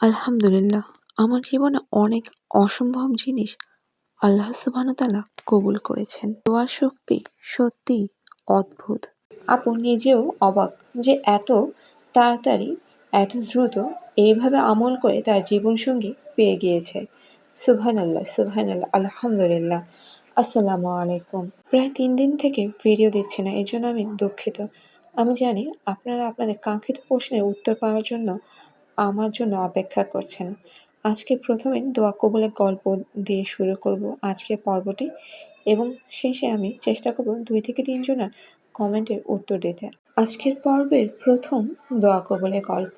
আলহামদুলিল্লাহ, আমার জীবনে অনেক অসম্ভব জিনিস আল্লাহ সুবহানাহু তাআলা কবুল করেছেন। দোয়ার শক্তি সত্যি অদ্ভুত। আপু নিজেও অবাক যে এত তাড়াতাড়ি, এত দ্রুত এইভাবে আমল করে তার জীবনসঙ্গী পেয়ে গিয়েছে। সুবহানাল্লাহ সুবহানাল্লাহ, আলহামদুলিল্লাহ। আসসালামু আলাইকুম। প্রায় তিন দিন থেকে ভিডিও দিচ্ছি না এই জন্য আমি দুঃখিত। আমি জানি আপনারা আপনাদের কাঙ্ক্ষিত প্রশ্নের উত্তর পাওয়ার জন্য আমার জন্য অপেক্ষা করছেন। আজকে প্রথমে দোয়া কবুলের গল্প দিয়ে শুরু করব আজকের পর্বটি এবং শেষে আমি চেষ্টা করব দুই থেকে তিনজনের কমেন্টের উত্তর দিতে। আজকের পর্বের প্রথম দোয়া কবুলের গল্প।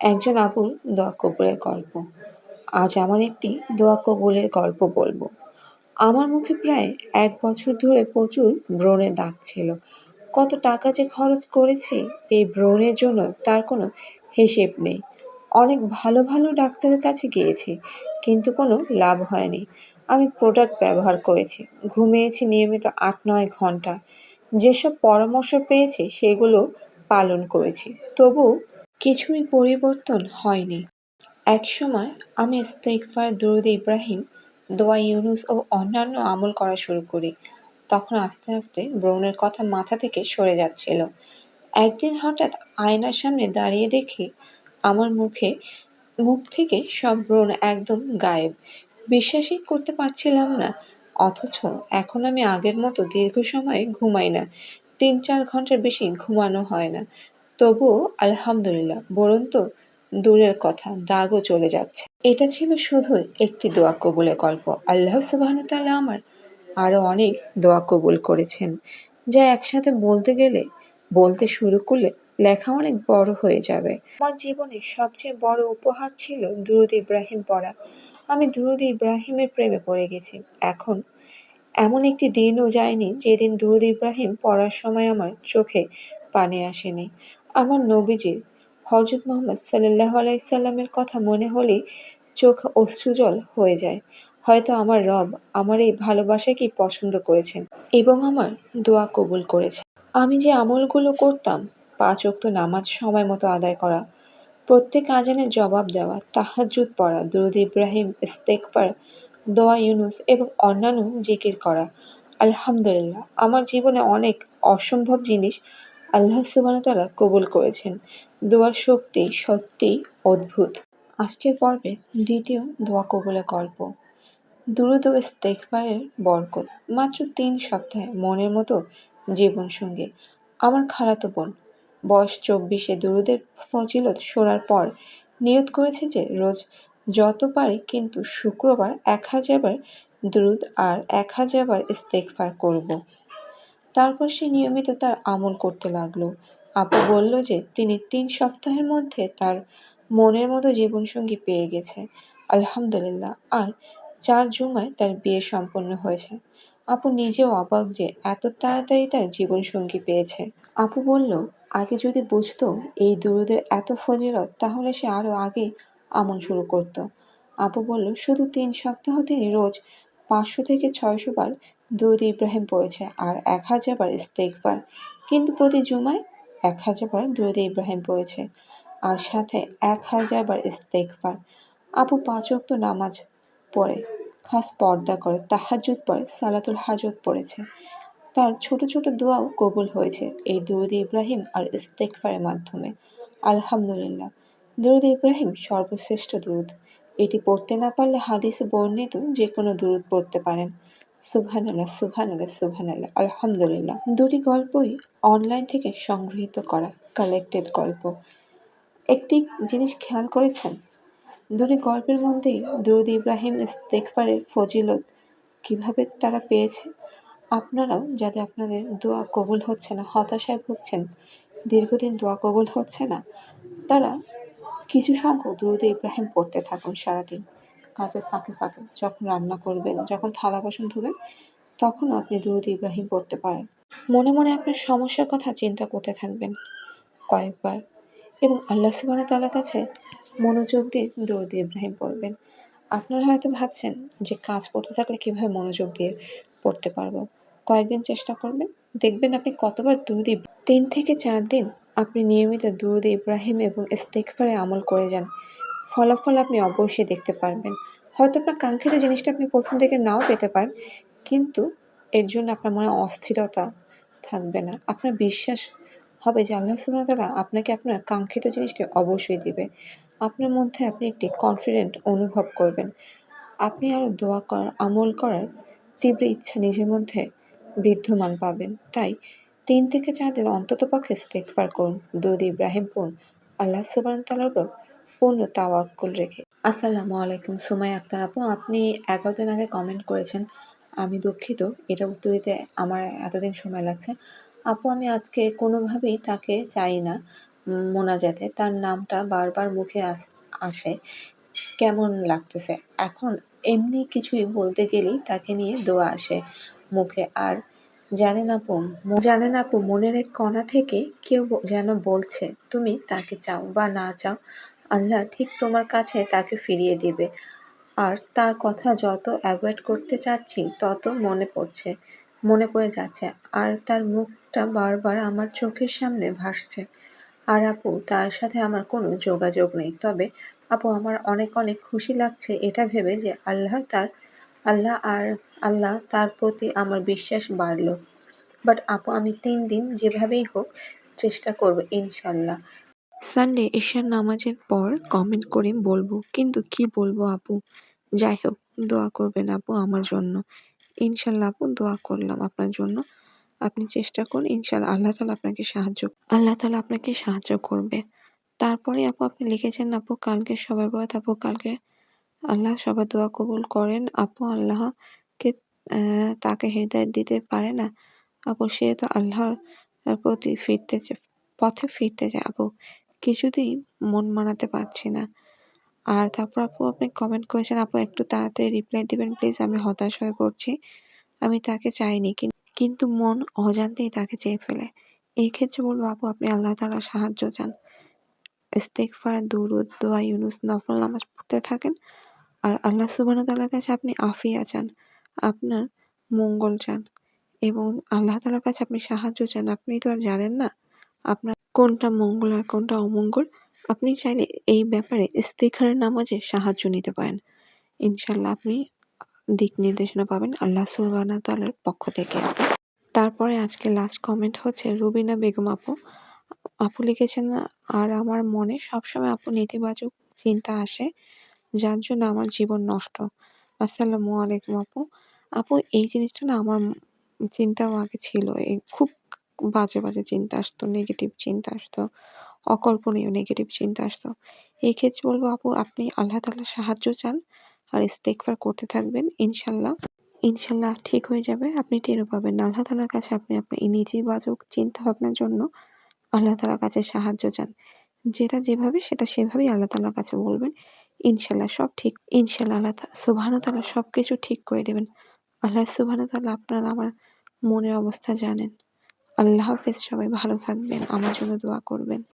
একজন আবুল দোয়া কবুলের গল্প। আজ আমার একটি দোয়া কবুলের গল্প বলব। আমার মুখে প্রায় এক বছর ধরে প্রচুর ব্রণের দাগ ছিল। কত টাকা যে খরচ করেছি, এই ব্রণের জন্য তার কোনো হিসেব নেই। অনেক ভালো ভালো ডাক্তারের কাছে গিয়েছি, কিন্তু কোনো লাভ হয়নি। আমি প্রোডাক্ট ব্যবহার করেছি, ঘুমিয়েছি নিয়মিত আট নয় ঘণ্টা। যেসব পরামর্শ পেয়েছি, সেগুলো পালন করেছি। তবু কিছুই পরিবর্তন হয়নি। একসময় আমি ইস্তেকফার দরুদ ইব্রাহিম, দোয়া ইউনুস ও অন্যান্য আমল করা শুরু করি। তখন আস্তে আস্তে ব্রণের কথা মাথা থেকে সরে যাচ্ছিল। একদিন হঠাৎ আয়নার সামনে দাঁড়িয়ে দেখি আমার মুখে, মুখ থেকে সব ব্রণ একদম গায়েব। বিশ্বাসই করতে পারছিলাম না, অথচ এখন আমি আগের মতো দীর্ঘ সময় ঘুমাই না। তিন চার ঘণ্টার বেশি ঘুমানো হয় না। তবুও আলহামদুলিল্লাহ, বরং তো দূরের কথা, দাগও চলে যাচ্ছে। এটা ছিল শুধু একটি দোয়া কবুলের গল্প। আল্লাহ সুবাহ আমার আরও অনেক দোয়া কবুল করেছেন, যা একসাথে বলতে গেলে, বলতে শুরু করলে লেখা অনেক বড় হয়ে যাবে। আমার জীবনের সবচেয়ে বড় উপহার ছিল দুরুদ ইব্রাহিম পড়া। আমি দুরুদ ইব্রাহিমের প্রেমে পড়ে গেছি। এখন এমন একটি দিনও যায়নি যেদিন দুরুদ ইব্রাহিম পড়ার সময় আমার চোখে পানি আসেনি। আমার নবীজির হজরত মোহাম্মদ সাল্লাহ আলাইসাল্লামের কথা মনে হলেই চোখ অশ্রুজল হয়ে যায়। হয়তো আমার রব আমার এই ভালোবাসাকেই পছন্দ করেছেন এবং আমার দোয়া কবুল করেছে আমি যে আমলগুলো করতাম পাঁচ অক্ত নামাজ সময় মতো আদায় করা, প্রত্যেক আজানের জবাব দেওয়া তাহাজুদ পড়া, দুরুদ ইব্রাহিম ইস্তেকফার দোয়া ইউনুস এবং অন্যান্য জিকির করা। আলহামদুলিল্লাহ, আমার জীবনে অনেক অসম্ভব জিনিস আল্লাহ সুবান সুবানতালা কবুল করেছেন। দোয়ার শক্তি সত্যিই অদ্ভুত। আজকের পর্বে দ্বিতীয় দোয়া কবুলের গল্প। দুরুদ ও ইস্তেকফারের বরকত। মাত্র তিন সপ্তাহে মনের মতো জীবন জীবনসঙ্গী। আমার খালাতো বোন বয়স চব্বিশে দুরুদের ফজিলত শোনার পর নিয়ত করেছে যে রোজ যত পারে কিন্তু শুক্রবার এক হাজারবার দ্রুদ আর এক হাজারবার ইস্তেকফার করব। তারপর সে নিয়মিত তার আমল করতে লাগল। আপু বলল যে তিনি তিন সপ্তাহের মধ্যে তার মনের মতো জীবনসঙ্গী পেয়ে গেছে। আলহামদুলিল্লাহ। আর চার জুমায় তার বিয়ে সম্পন্ন হয়েছে। আপু নিজেও অবাক যে এত তাড়াতাড়ি তার জীবনসঙ্গী পেয়েছে। আপু বলল, আগে যদি বুঝতো এই দুরুদের এত ফজিলত, তাহলে সে আরও আগে আমল শুরু করত। আপু বলল, শুধু তিন সপ্তাহ তিনি রোজ পাঁচশো থেকে ছয়শো বার দুরুদ ইব্রাহিম পড়েছে আর এক হাজার বার ইস্তেকবার কিন্তু প্রতি জুমায় এক হাজার বার দুরুদ ইব্রাহিম পড়েছে আর সাথে এক হাজার বার ইস্তেকবার আপু পাঁচ ওয়াক্ত নামাজ পড়ে। খাস পর্দা করে তাহাজুদ পড়ে সালাতুল হাজত পড়েছে। তার ছোট ছোট দোয়াও কবুল হয়েছে এই দুরুদ ইব্রাহিম আর ইস্তেকফারের মাধ্যমে। আলহামদুলিল্লাহ। দুরুদ ইব্রাহিম সর্বশ্রেষ্ঠ দুরুদ। এটি পড়তে না পারলে হাদিসে বর্ণিত যে কোনো দুরুদ পড়তে পারেন। সুবহানাল্লাহ সুবহানাল্লাহ সুবহানাল্লাহ। আলহামদুলিল্লাহ। দুটি গল্পই অনলাইন থেকে সংগৃহীত করা কালেক্টেড গল্প। একটি জিনিস খেয়াল করেছেন? দুটি গল্পের মধ্যেই দুরুদ ইব্রাহিম ইস্তেকফারের ফজিলত কীভাবে তারা পেয়েছে? আপনারাও যাতে আপনাদের দোয়া কবুল হচ্ছে না, হতাশায় ভুগছেন, দীর্ঘদিন দোয়া কবুল হচ্ছে না, তারা কিছু সংখ্যক দুরুদ ইব্রাহিম পড়তে থাকুন সারাদিন। কাজের ফাঁকে ফাঁকে যখন রান্না করবেন, যখন থালা বাসন ধুবেন, তখনও আপনি দুরুদ ইব্রাহিম পড়তে পারেন। মনে মনে আপনার সমস্যার কথা চিন্তা করতে থাকবেন কয়েকবার এবং আল্লাহ সুবাহ তালার কাছে মনোযোগ দিয়ে দরুদ ইব্রাহিম পড়বেন। আপনারা হয়তো ভাবছেন যে কাজ করতে থাকলে কীভাবে মনোযোগ দিয়ে পড়তে পারব? কয়েকদিন চেষ্টা করবেন। দেখবেন আপনি কতবার দুরুদ তিন থেকে চার দিন আপনি নিয়মিত দুরুদ ইব্রাহিম এবং ইস্তেকফারে আমল করে যান। ফলাফল আপনি অবশ্যই দেখতে পারবেন। হয়তো আপনার কাঙ্ক্ষিত জিনিসটা আপনি প্রথম থেকে নাও পেতে পারেন, কিন্তু এর জন্য আপনার মনে অস্থিরতা থাকবে না। আপনার বিশ্বাস হবে যে আল্লাহ ওয়া আপনাকে আপনার কাঙ্ক্ষিত জিনিসটি অবশ্যই দিবে। আপনার মধ্যে আপনি একটি কনফিডেন্ট অনুভব করবেন। আপনি আরও দোয়া করার, আমল করার তীব্র ইচ্ছা নিজের মধ্যে বিদ্যমান পাবেন। তাই তিন থেকে চার দিন অন্তত পক্ষে ইস্তেগফার করুন। দুরূদ ইব্রাহিম পড়ুন। আল্লাহ সুবান ওয়া তাআলার উপর পূর্ণ তাওয়াক্কুল রেখে। আসসালামু আলাইকুম সুমাই আক্তার আপু, আপনি এগারো দিন আগে কমেন্ট করেছেন, আমি দুঃখিত। এটা উত্তর দিতে আমার এতদিন সময় লাগছে। আপু, আমি আজকে কোনোভাবেই তাকে চাই না। মোনাজাতে তার নামটা বারবার মুখে আস- কেমন লাগতেছে? এখন এমনি কিছুই বলতে গেলেই তাকে নিয়ে দোয়া আসে মুখে। আর জানেন আপু, ম- জানেন আপু, মনের এক কণা থেকে কেউ যেন বলছে, তুমি তাকে চাও বা না চাও, আল্লাহ ঠিক তোমার কাছে তাকে ফিরিয়ে দিবে। আর তার কথা যত অ্যাভয়েড করতে চাচ্ছি, তত মনে পড়ছে, মনে পড়ে যাচ্ছে। আর তার মুখটা বারবার আমার চোখের সামনে ভাসছে। আর আপু, তার সাথে আমার কোনো যোগাযোগ নেই। তবে আপু, আমার অনেক অনেক খুশি লাগছে এটা ভেবে যে আল্লাহ তার, আল্লাহ আর আল্লাহ তার প্রতি আমার বিশ্বাস বাড়লো। বাট আপু, আমি তিন দিন যেভাবেই হোক চেষ্টা করব, ইনশাল্লাহ। সানডে ঈশার নামাজের পর কমেন্ট করে বলব, কিন্তু কি বলব আপু? যাই হোক, দোয়া করবেন আপু আমার জন্য। ইনশাল্লাহ আপু, দোয়া করলাম আপনার জন্য। আপনি চেষ্টা করুন ইনশাল্লাহ আল্লাহ তালা আপনাকে সাহায্য আল্লাহ তালা আপনাকে সাহায্য করবে। তারপরে আপু, আপনি লিখেছেন, আপু, কালকে সবার বরাত আপু, কালকে আল্লাহ সবার দোয়া কবুল করেন। আপু আল্লাহকে তাকে হৃদায়ত দিতে পারে না। আপু, সে তো আল্লাহর প্রতি ফিরতে পথে ফিরতে চায়। আপু, কিছুতেই মন মানাতে পারছি না। আর তারপর আপু, আপনি কমেন্ট করেছেন, আপু, একটু তাড়াতাড়ি রিপ্লাই দিবেন প্লিজ আমি হতাশ হয়ে পড়ছি। আমি তাকে চাইনি, কিন- কিন্তু মন অজান্তেই তাকে চেয়ে ফেলে। এই ক্ষেত্রে বলব, আপু, আপনি আল্লাহ তাআলার সাহায্য চান। ইস্তেগফার, দুরুদ, দোয়া, ইউনুস, নফল, নামাজ পড়তে থাকেন। আর আল্লাহ ওয়া তাআলার কাছে আপনি আফিয়া চান, আপনার মঙ্গল চান এবং আল্লাহ তালার কাছে আপনি সাহায্য চান। আপনি তো আর জানেন না আপনার কোনটা মঙ্গল আর কোনটা অমঙ্গল। আপনি চাইলে এই ব্যাপারে ইস্তেখারের নামাজে সাহায্য নিতে পারেন। ইনশাল্লাহ আপনি দিক নির্দেশনা পাবেন আল্লাহ সুবহানাহু তাআলার পক্ষ থেকে। তারপরে আজকে লাস্ট কমেন্ট হচ্ছে, রুবিনা বেগম আপু আপু লিখেছেন, আর আমার মনে সবসময় আপু নেতিবাচক চিন্তা আসে, যার জন্য আমার জীবন নষ্ট। আসসালামু আলাইকুম আপু। আপু, এই জিনিসটা না আমার চিন্তাও আগে ছিল। এই খুব বাজে বাজে চিন্তা আসতো নেগেটিভ চিন্তা আসতো, অকল্পনীয় নেগেটিভ চিন্তা আসতো। এই ক্ষেত্রে বলব আপু, আপনি আল্লাহ তাআলার সাহায্য চান আর ইস্তেগফার করতে থাকবেন, ইনশাল্লাহ। ইনশাল্লাহ ঠিক হয়ে যাবে। আপনি টেরও পাবেন আল্লাহ তালার কাছে আপনি আপনার এই চিন্তা ভাবনার জন্য আল্লাহ তাআলার কাছে সাহায্য চান। যেটা যেভাবে সেটা সেভাবেই আল্লাহ তাআলার কাছে বলবেন, ইনশাল্লাহ সব ঠিক। ইনশাল্লাহ আল্লাহ সুবহানাহু তাআলা সব কিছু ঠিক করে দেবেন। আল্লাহ সুবহানাহু তাআলা আপনার আমার মনের অবস্থা জানেন। আল্লাহ হাফেজ। সবাই ভালো থাকবেন। আমার জন্য দোয়া করবেন।